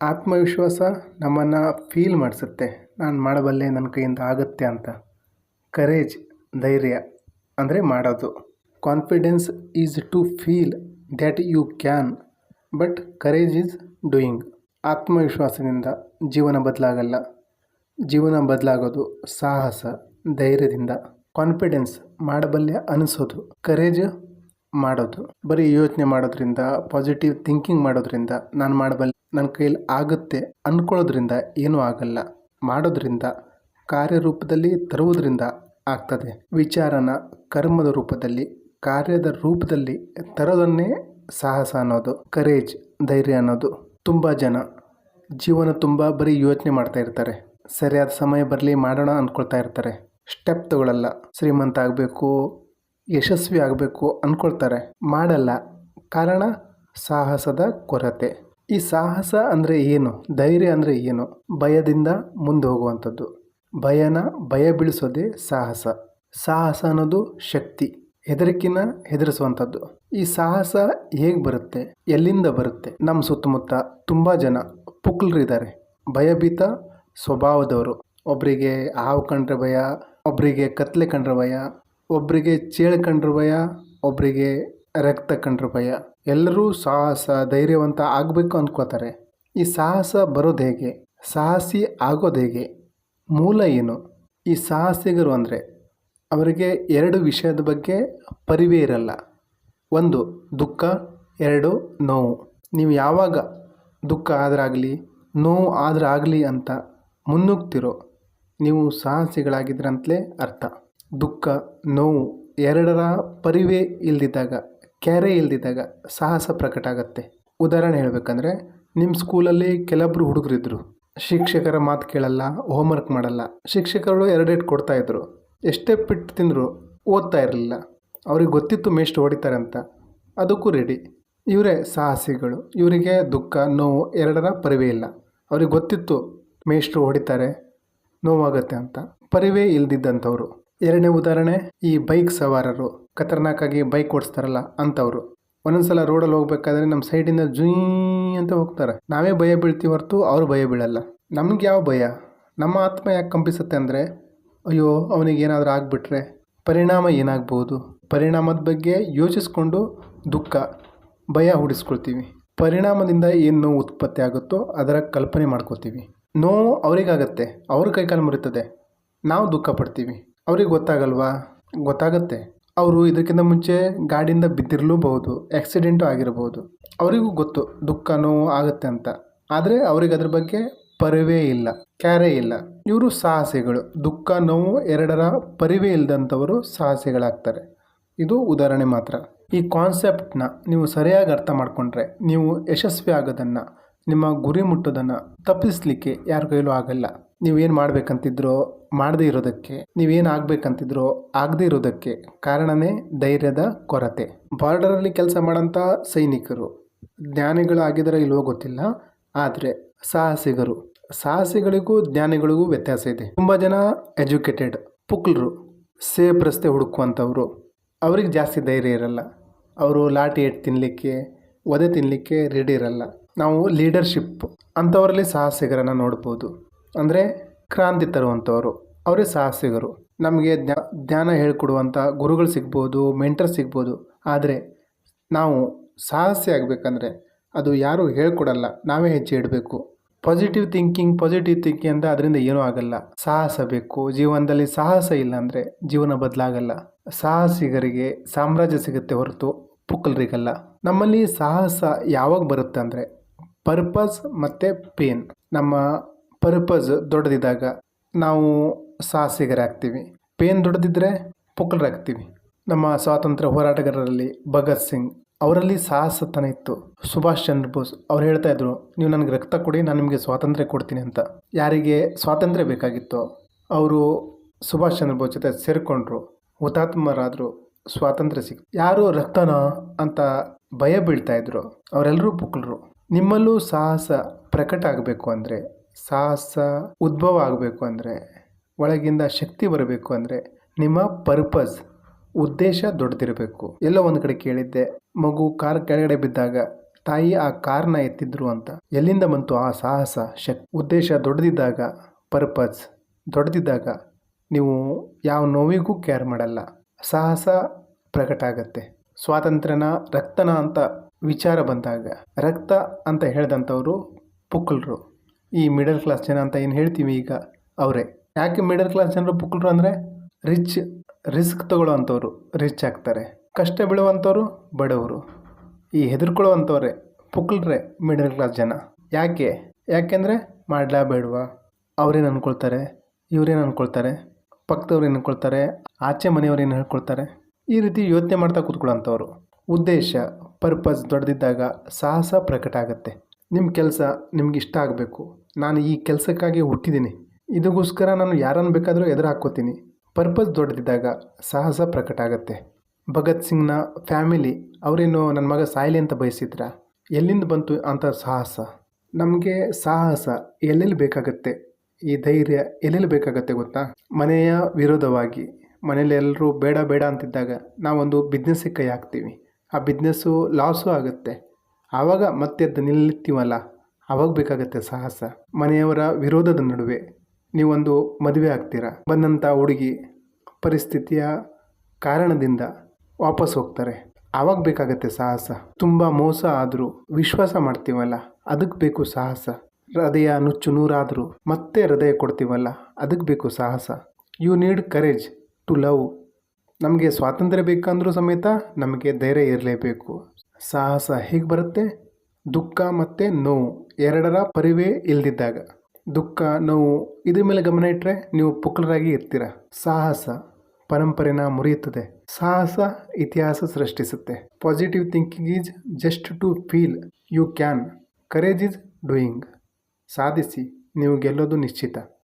ಆತ್ಮವಿಶ್ವಾಸ ನಮ್ಮನ್ನು ಫೀಲ್ ಮಾಡಿಸುತ್ತೆ. ನಾನು ಮಾಡಬಲ್ಲೆ ನನ್ನ ಕೈಯಿಂದ ಆಗುತ್ತೆ ಅಂತ. ಕರೇಜ್ ಧೈರ್ಯ ಅಂದರೆ ಮಾಡೋದು. Confidence is to feel that you can but courage is doing ಆತ್ಮವಿಶ್ವಾಸದಿಂದ ಜೀವನ ಬದಲಾಗಲ್ಲ. ಜೀವನ ಬದಲಾಗೋದು ಸಾಹಸ, ಧೈರ್ಯದಿಂದ. ಕಾನ್ಫಿಡೆನ್ಸ್ ಮಾಡಬಲ್ಲೆ ಅನಿಸೋದು. ಕರೇಜ್ ಮಾಡೋದು. ಬರೀ ಯೋಚನೆ ಮಾಡೋದ್ರಿಂದ ಪಾಸಿಟಿವ್ ಥಿಂಕಿಂಗ್ ಮಾಡೋದ್ರಿಂದ, ನಾನು ಮಾಡಬಲ್ಲೆ ನನ್ನ ಕೈಯಲ್ಲಿ ಆಗುತ್ತೆ ಅಂದ್ಕೊಳ್ಳೋದ್ರಿಂದ ಏನೂ ಆಗಲ್ಲ. ಮಾಡೋದ್ರಿಂದ, ಕಾರ್ಯರೂಪದಲ್ಲಿ ತರುವುದರಿಂದ ಆಗ್ತದೆ. ವಿಚಾರನ ಕರ್ಮದ ರೂಪದಲ್ಲಿ, ಕಾರ್ಯದ ರೂಪದಲ್ಲಿ ತರೋದನ್ನೇ ಸಾಹಸ ಅನ್ನೋದು ಕರೇಜ್ ಧೈರ್ಯ ಅನ್ನೋದು. ತುಂಬ ಜನ ಜೀವನ ತುಂಬ ಬರೀ ಯೋಚನೆ ಮಾಡ್ತಾ ಇರ್ತಾರೆ. ಸರಿಯಾದ ಸಮಯ ಬರಲಿ ಮಾಡೋಣ ಅಂದ್ಕೊಳ್ತಾ ಇರ್ತಾರೆ. ಸ್ಟೆಪ್ ತಗೊಳ್ಳಲ್ಲ ಶ್ರೀಮಂತ ಆಗಬೇಕು ಯಶಸ್ವಿ ಆಗಬೇಕು ಅಂದ್ಕೊಳ್ತಾರೆ ಮಾಡಲ್ಲ. ಕಾರಣ ಸಾಹಸದ ಕೊರತೆ. ಈ ಸಾಹಸ ಅಂದರೆ ಏನು? ಧೈರ್ಯ ಅಂದರೆ ಏನು? ಭಯದಿಂದ ಮುಂದೆ ಹೋಗುವಂಥದ್ದು. ಭಯನ ಭಯ ಬೀಳಿಸೋದೇ ಸಾಹಸ. ಸಾಹಸ ಅನ್ನೋದು ಶಕ್ತಿ. ಹೆದರಿಕಿನ ಹೆದರಿಸುವಂಥದ್ದು. ಈ ಸಾಹಸ ಹೇಗೆ ಬರುತ್ತೆ? ಎಲ್ಲಿಂದ ಬರುತ್ತೆ? ನಮ್ಮ ಸುತ್ತಮುತ್ತ ತುಂಬ ಜನ ಪುಕ್ಲರಿದ್ದಾರೆ ಭಯಭೀತ ಸ್ವಭಾವದವರು. ಒಬ್ಬರಿಗೆ ಹಾವು ಕಂಡ್ರೆ ಭಯ ಒಬ್ಬರಿಗೆ ಕತ್ಲೆ ಕಂಡ್ರೆ ಭಯ ಒಬ್ಬರಿಗೆ ಚೇಳು ಕಂಡ್ರ ಭಯ ಒಬ್ಬರಿಗೆ ರಕ್ತ ಕಂಡ್ರು ಭಯ. ಎಲ್ಲರೂ ಸಾಹಸ, ಧೈರ್ಯವಂತ ಆಗಬೇಕು ಅಂದ್ಕೋತಾರೆ ಈ ಸಾಹಸ ಬರೋದು ಹೇಗೆ? ಸಾಹಸಿ ಆಗೋದು ಹೇಗೆ? ಮೂಲ ಏನು? ಈ ಸಾಹಸಿಗರು ಅಂದರೆ ಅವರಿಗೆ ಎರಡು ವಿಷಯದ ಬಗ್ಗೆ ಪರಿವೇ ಇರಲ್ಲ. ಒಂದು, ದುಃಖ, ಎರಡು, ನೋವು. ನೀವು ಯಾವಾಗ ದುಃಖ ಆದರಾಗಲಿ, ನೋವು ಆದರಾಗಲಿ ಅಂತ ಮುನ್ನುಗ್ತಿರೋ, ನೀವು ಸಾಹಸಿಗಳಾಗಿದ್ರಂತಲೇ ಅರ್ಥ. ದುಃಖ, ನೋವು ಎರಡರ ಪರಿವೇ ಇಲ್ದಿದ್ದಾಗ ಕ್ಯಾರೆ ಇಲ್ದಿದ್ದಾಗ ಸಾಹಸ ಪ್ರಕಟ ಆಗುತ್ತೆ. ಉದಾಹರಣೆ ಹೇಳಬೇಕಂದ್ರೆ ನಿಮ್ಮ ಸ್ಕೂಲಲ್ಲಿ ಕೆಲವೊಬ್ಬರು ಹುಡುಗರಿದ್ದರು ಶಿಕ್ಷಕರ ಮಾತು ಕೇಳಲ್ಲ ಹೋಮ್ವರ್ಕ್ ಮಾಡಲ್ಲ. ಶಿಕ್ಷಕರು ಎರಡೇಟ್ ಕೊಡ್ತಾಯಿದ್ರು ಎಷ್ಟೇ ಪಿಟ್ಟು ತಿಂದರೂ ಓದ್ತಾ ಇರಲಿಲ್ಲ. ಅವ್ರಿಗೆ ಗೊತ್ತಿತ್ತು ಮೇಷ್ಟ್ರು ಹೊಡಿತಾರೆ ಅಂತ ಅದಕ್ಕೂ ರೆಡಿ ಇವರೇ ಸಾಹಸಿಗಳು. ಇವರಿಗೆ ದುಃಖ, ನೋವು ಎರಡರ ಪರಿವೇ ಇಲ್ಲ. ಅವ್ರಿಗೆ ಗೊತ್ತಿತ್ತು ಮೇಷ್ಟ್ರು ಹೊಡಿತಾರೆ ನೋವಾಗತ್ತೆ ಅಂತ. ಪರಿವೇ ಇಲ್ದಿದ್ದಂಥವ್ರು. ಎರಡನೇ ಉದಾಹರಣೆ, ಈ ಬೈಕ್ ಸವಾರರು. ಖತರ್ನಾಕಾಗಿ ಬೈಕ್ ಓಡಿಸ್ತಾರಲ್ಲ ಅಂಥವ್ರು ಒಂದೊಂದ್ಸಲ ರೋಡಲ್ಲಿ ಹೋಗ್ಬೇಕಾದ್ರೆ ನಮ್ಮ ಸೈಡಿಂದ ಜುಯ್ ಅಂತ ಹೋಗ್ತಾರೆ. ನಾವೇ ಭಯ ಬೀಳ್ತೀವಿ ಹೊರತು ಅವರು ಭಯ ಬೀಳಲ್ಲ. ನಮ್ಗೆ ಯಾವ ಭಯ? ನಮ್ಮ ಆತ್ಮ ಯಾಕೆ ಕಂಪಿಸುತ್ತೆ ಅಂದರೆ, ಅಯ್ಯೋ, ಅವನಿಗೆ ಏನಾದರೂ ಆಗಿಬಿಟ್ರೆ ಪರಿಣಾಮ ಏನಾಗ್ಬೋದು? ಪರಿಣಾಮದ ಬಗ್ಗೆ ಯೋಚಿಸ್ಕೊಂಡು ದುಃಖ, ಭಯ ಹುಡಿಸ್ಕೊಳ್ತೀವಿ. ಪರಿಣಾಮದಿಂದ ಏನು ನೋವು ಉತ್ಪತ್ತಿ ಆಗುತ್ತೋ ಅದರ ಕಲ್ಪನೆ ಮಾಡ್ಕೋತೀವಿ. ನೋವು ಅವರಿಗಾಗತ್ತೆ. ಅವ್ರ ಕೈಕಾಲು ಮುರಿತದೆ. ನಾವು ದುಃಖ ಪಡ್ತೀವಿ. ಅವ್ರಿಗೆ ಗೊತ್ತಾಗಲ್ವಾ? ಗೊತ್ತಾಗುತ್ತೆ. ಅವರು ಇದಕ್ಕಿಂತ ಮುಂಚೆ ಗಾಡಿಯಿಂದ ಬಿದ್ದಿರಲೂಬಹುದು ಆಕ್ಸಿಡೆಂಟು ಆಗಿರಬಹುದು ಅವರಿಗೂ ಗೊತ್ತು ದುಃಖ ನೋವು ಆಗುತ್ತೆ ಅಂತ. ಆದರೆ ಅವ್ರಿಗೆ ಅದ್ರ ಬಗ್ಗೆ ಪರಿವೇ ಇಲ್ಲ, ಕ್ಯಾರೇ ಇಲ್ಲ. ಇವರು ಸಾಹಸಿಗಳು, ದುಃಖ, ನೋವು ಎರಡರ ಪರಿವೇ ಇಲ್ಲದಂಥವರು ಸಾಹಸಿಗಳಾಗ್ತಾರೆ. ಇದು ಉದಾಹರಣೆ ಮಾತ್ರ. ಈ ಕಾನ್ಸೆಪ್ಟನ್ನ ನೀವು ಸರಿಯಾಗಿ ಅರ್ಥ ಮಾಡಿಕೊಂಡ್ರೆ, ನೀವು ಯಶಸ್ವಿ ಆಗೋದನ್ನು, ನಿಮ್ಮ ಗುರಿ ಮುಟ್ಟೋದನ್ನು ತಪ್ಪಿಸಲಿಕ್ಕೆ ಯಾರ ಕೈಲೂ ಆಗಲ್ಲ. ನೀವೇನು ಮಾಡ್ಬೇಕಂತಿದ್ರೋ, ಮಾಡದೇ ಇರೋದಕ್ಕೆ, ನೀವೇನು ಆಗ್ಬೇಕಂತಿದ್ರೋ, ಆಗದೇ ಇರೋದಕ್ಕೆ ಕಾರಣನೇ ಧೈರ್ಯದ ಕೊರತೆ. ಬಾರ್ಡರಲ್ಲಿ ಕೆಲಸ ಮಾಡೋಂಥ ಸೈನಿಕರು ಜ್ಞಾನಿಗಳಾಗಿದ್ದಾರೆ ಇಲ್ವೋ ಗೊತ್ತಿಲ್ಲ, ಆದರೆ ಸಾಹಸಿಗರು. ಸಾಹಸಿಗಳಿಗೂ ಜ್ಞಾನಿಗಳಿಗೂ ವ್ಯತ್ಯಾಸ ಇದೆ. ತುಂಬ ಜನ ಎಜುಕೇಟೆಡ್, ಪುಕ್ಲರು ಸೇಫ್ ರಸ್ತೆ ಹುಡುಕುವಂಥವ್ರು ಅವ್ರಿಗೆ ಜಾಸ್ತಿ ಧೈರ್ಯ ಇರಲ್ಲ. ಅವರು ಲಾಟಿ ಏಟ್ ತಿನ್ನಲಿಕ್ಕೆ ಒದೆ ತಿನ್ನಲಿಕ್ಕೆ ರೆಡಿ ಇರಲ್ಲ. ನಾವು ಲೀಡರ್ಶಿಪ್, ಅಂಥವರಲ್ಲಿ ಸಾಹಸಿಗರನ್ನು ನೋಡ್ಬೋದು. ಅಂದರೆ ಕ್ರಾಂತಿ ತರುವಂಥವ್ರು ಅವರೇ ಸಾಹಸಿಗರು. ನಮಗೆ ಜ್ಞಾ ಜ್ಞಾನ ಹೇಳ್ಕೊಡುವಂಥ ಗುರುಗಳು ಸಿಗ್ಬೋದು ಮೆಂಟರ್ ಸಿಗ್ಬೋದು. ಆದರೆ ನಾವು ಸಾಹಸಿ ಆಗಬೇಕಂದ್ರೆ ಅದು ಯಾರೂ ಹೇಳ್ಕೊಡಲ್ಲ, ನಾವೇ ಹೆಜ್ಜೆ ಇಡಬೇಕು. ಪಾಸಿಟಿವ್ ಥಿಂಕಿಂಗ್ ಪಾಸಿಟಿವ್ ಥಿಂಕಿಂಗ್ ಅಂತ ಅದರಿಂದ ಏನೂ ಆಗಲ್ಲ. ಸಾಹಸ ಬೇಕು. ಜೀವನದಲ್ಲಿ ಸಾಹಸ ಇಲ್ಲ ಅಂದರೆ ಜೀವನ ಬದಲಾಗಲ್ಲ. ಸಾಹಸಿಗರಿಗೆ ಸಾಮ್ರಾಜ್ಯ ಸಿಗುತ್ತೆ ಹೊರತು ಪುಕ್ಕಲರಿಗಲ್ಲ ನಮ್ಮಲ್ಲಿ ಸಾಹಸ ಯಾವಾಗ ಬರುತ್ತೆ ಅಂದರೆ ಪರ್ಪಸ್ ಮತ್ತು ಪೇನ್ ನಮ್ಮ ಪರ್ಪಸ್ ದೊಡ್ಡದಿದ್ದಾಗ ನಾವು ಸಾಹಸಿಗರಾಗ್ತೀವಿ. ಪೇನ್ ದೊಡ್ಡದಿದ್ದರೆ ಪುಕ್ಕಲರಾಗ್ತೀವಿ ನಮ್ಮ ಸ್ವಾತಂತ್ರ್ಯ ಹೋರಾಟಗಾರರಲ್ಲಿ ಭಗತ್ ಸಿಂಗ್. ಅವರಲ್ಲಿ ಸಾಹಸತನ ಇತ್ತು. ಸುಭಾಷ್ ಚಂದ್ರ ಬೋಸ್ ಅವ್ರು ಹೇಳ್ತಾ ಇದ್ರು, ನೀವು ನನಗೆ ರಕ್ತ ಕೊಡಿ, ನಾನು ನಿಮಗೆ ಸ್ವಾತಂತ್ರ್ಯ ಕೊಡ್ತೀನಿ ಅಂತ. ಯಾರಿಗೆ ಸ್ವಾತಂತ್ರ್ಯ ಬೇಕಾಗಿತ್ತೋ ಅವರು ಸುಭಾಷ್ ಚಂದ್ರ ಬೋಸ್ ಜೊತೆ ಸೇರಿಕೊಂಡ್ರು. ಹುತಾತ್ಮರಾದರು ಸ್ವಾತಂತ್ರ್ಯ ಸಿಕ್, ಯಾರು ರಕ್ತನ ಅಂತ ಭಯ ಬೀಳ್ತಾ ಇದ್ರು, ಅವರೆಲ್ಲರೂ ಪುಕ್ಕಲರು ನಿಮ್ಮಲ್ಲೂ ಸಾಹಸ ಪ್ರಕಟ ಆಗಬೇಕು ಅಂದರೆ ಸಾಹಸ ಉದ್ಭವ ಆಗಬೇಕು ಅಂದರೆ, ಒಳಗಿಂದ ಶಕ್ತಿ ಬರಬೇಕು ಅಂದರೆ ನಿಮ್ಮ ಪರ್ಪಸ್ ಉದ್ದೇಶ ದೊಡ್ಡದಿರಬೇಕು. ಎಲ್ಲೋ ಒಂದು ಕಡೆ ಕೇಳಿದ್ದೆ, ಮಗು ಕಾರ್ ಕೆಳಗಡೆ ಬಿದ್ದಾಗ ತಾಯಿ ಆ ಕಾರ್ನ ಎತ್ತಿದ್ರು ಅಂತ. ಎಲ್ಲಿಂದ ಬಂತು ಆ ಸಾಹಸ, ಶಕ್, ಉದ್ದೇಶ ದೊಡ್ಡದಿದ್ದಾಗ ಪರ್ಪಸ್ ದೊಡ್ಡದಿದ್ದಾಗ ನೀವು ಯಾವ ನೋವಿಗೂ ಕೇರ್ ಮಾಡಲ್ಲ. ಸಾಹಸ ಪ್ರಕಟ ಆಗತ್ತೆ. ಸ್ವಾತಂತ್ರ್ಯನ, ರಕ್ತನ ಅಂತ ವಿಚಾರ ಬಂದಾಗ, ರಕ್ತ ಅಂತ ಹೇಳಿದಂಥವರು ಪುಕ್ಕಲರು ಈ ಮಿಡಲ್ ಕ್ಲಾಸ್ ಜನ ಅಂತ ಏನು ಹೇಳ್ತೀವಿ ಈಗ ಅವರೇ. ಯಾಕೆ ಮಿಡಲ್ ಕ್ಲಾಸ್ ಜನರು ಪುಕ್ಕಲರು ಅಂದರೆ ರಿಚ್ ರಿಸ್ಕ್ ತಗೊಳ್ಳೋ ಅಂಥವ್ರು ರಿಚ್ ಆಗ್ತಾರೆ. ಕಷ್ಟ ಬೀಳುವಂಥವ್ರು ಬಡವರು. ಈ ಹೆದರ್ಕೊಳ್ಳುವಂಥವ್ರೆ ಪುಕ್ಕಲ್ರೆ ಮಿಡಲ್ ಕ್ಲಾಸ್ ಜನ. ಯಾಕೆ? ಯಾಕೆಂದರೆ ಮಾಡ್ಲಾ ಬೇಡವಾ ಅವ್ರೇನು ಅಂದ್ಕೊಳ್ತಾರೆ ಇವ್ರೇನು ಅಂದ್ಕೊಳ್ತಾರೆ ಪಕ್ಕದವ್ರು ಏನು ಅಂದ್ಕೊಳ್ತಾರೆ ಆಚೆ ಮನೆಯವ್ರು ಏನು ಹೇಳ್ಕೊಳ್ತಾರೆ? ಈ ರೀತಿ ಯೋಚನೆ ಮಾಡ್ತಾ ಕೂತ್ಕೊಳ್ಳೋಂಥವ್ರು ಉದ್ದೇಶ ಪರ್ಪಸ್ ದೊಡ್ಡದಿದ್ದಾಗ ಸಾಹಸ ಪ್ರಕಟ ಆಗುತ್ತೆ. ನಿಮ್ಮ ಕೆಲಸ ನಿಮ್ಗೆ ಇಷ್ಟ ಆಗಬೇಕು. ನಾನು ಈ ಕೆಲಸಕ್ಕಾಗಿ ಹುಟ್ಟಿದ್ದೀನಿ ಇದಕ್ಕೋಸ್ಕರ ನಾನು ಯಾರನ್ನು ಬೇಕಾದರೂ ಎದುರು ಹಾಕ್ಕೋತೀನಿ. ಪರ್ಪಸ್ ದೊಡ್ಡದಿದ್ದಾಗ ಸಾಹಸ ಪ್ರಕಟ ಆಗುತ್ತೆ. ಭಗತ್ ಸಿಂಗ್ನ ಫ್ಯಾಮಿಲಿ, ಅವರೇನು ನನ್ನ ಮಗ ಸಾಯಲಿ ಅಂತ ಬಯಸಿದ್ರ? ಎಲ್ಲಿಂದ ಬಂತು ಅಂತ ಸಾಹಸ? ನಮಗೆ ಸಾಹಸ ಎಲ್ಲೆಲ್ಲಿ ಬೇಕಾಗತ್ತೆ? ಈ ಧೈರ್ಯ ಎಲ್ಲೆಲ್ಲಿ ಬೇಕಾಗತ್ತೆ ಗೊತ್ತಾ? ಮನೆಯ ವಿರೋಧವಾಗಿ. ಮನೇಲಿ ಎಲ್ಲರೂ ಬೇಡ ಬೇಡ ಅಂತಿದ್ದಾಗ ನಾವೊಂದು ಬಿಸ್ನೆಸ್ಸಿಗೆ ಕೈ ಹಾಕ್ತೀವಿ. ಆ ಬಿಸ್ನೆಸ್ಸು ಲಾಸು ಆಗುತ್ತೆ. ಆವಾಗ ಮತ್ತೆ ಅದು ನಿಲ್ಲುತ್ತೀವಲ್ಲ? ಆವಾಗ ಬೇಕಾಗತ್ತೆ ಸಾಹಸ. ಮನೆಯವರ ವಿರೋಧದ ನಡುವೆ ನೀವೊಂದು ಮದುವೆ ಆಗ್ತೀರಾ? ಬಂದಂಥ ಹುಡುಗಿ ಪರಿಸ್ಥಿತಿಯ ಕಾರಣದಿಂದ ವಾಪಸ್ ಹೋಗ್ತಾರೆ. ಆವಾಗ ಬೇಕಾಗತ್ತೆ ಸಾಹಸ. ತುಂಬ ಮೋಸ ಆದರೂ ವಿಶ್ವಾಸ ಮಾಡ್ತೀವಲ್ಲ? ಅದಕ್ಕೆ ಬೇಕು ಸಾಹಸ. ಹೃದಯ ನುಚ್ಚು ನೂರಾದರೂ ಮತ್ತೆ ಹೃದಯ ಕೊಡ್ತೀವಲ್ಲ? ಅದಕ್ಕೆ ಬೇಕು ಸಾಹಸ. You need courage to love ನಮಗೆ ಸ್ವಾತಂತ್ರ್ಯ ಬೇಕಂದ್ರೂ ಸಮೇತ ನಮಗೆ ಧೈರ್ಯ ಇರಲೇಬೇಕು. ಸಾಹಸ ಹೇಗೆ ಬರುತ್ತೆ? ದುಃಖ ಮತ್ತು ನೋವು ಎರಡರ ಪರಿವೇ ಇಲ್ದಿದ್ದಾಗ. ದುಃಖ, ನೋವು, ಇದ್ರ ಮೇಲೆ ಗಮನ ಇಟ್ಟರೆ ನೀವು ಪುಕ್ಕಲರಾಗಿ ಇರ್ತೀರ? ಸಾಹಸ, ಪರಂಪರೆನ ಮುರಿಯುತ್ತದೆ. ಸಾಹಸ ಇತಿಹಾಸ ಸೃಷ್ಟಿಸುತ್ತೆ. Positive thinking is just to feel you can courage is doing ಸಾಧಿಸಿ, ನೀವು ಗೆಲ್ಲೋದು ನಿಶ್ಚಿತ.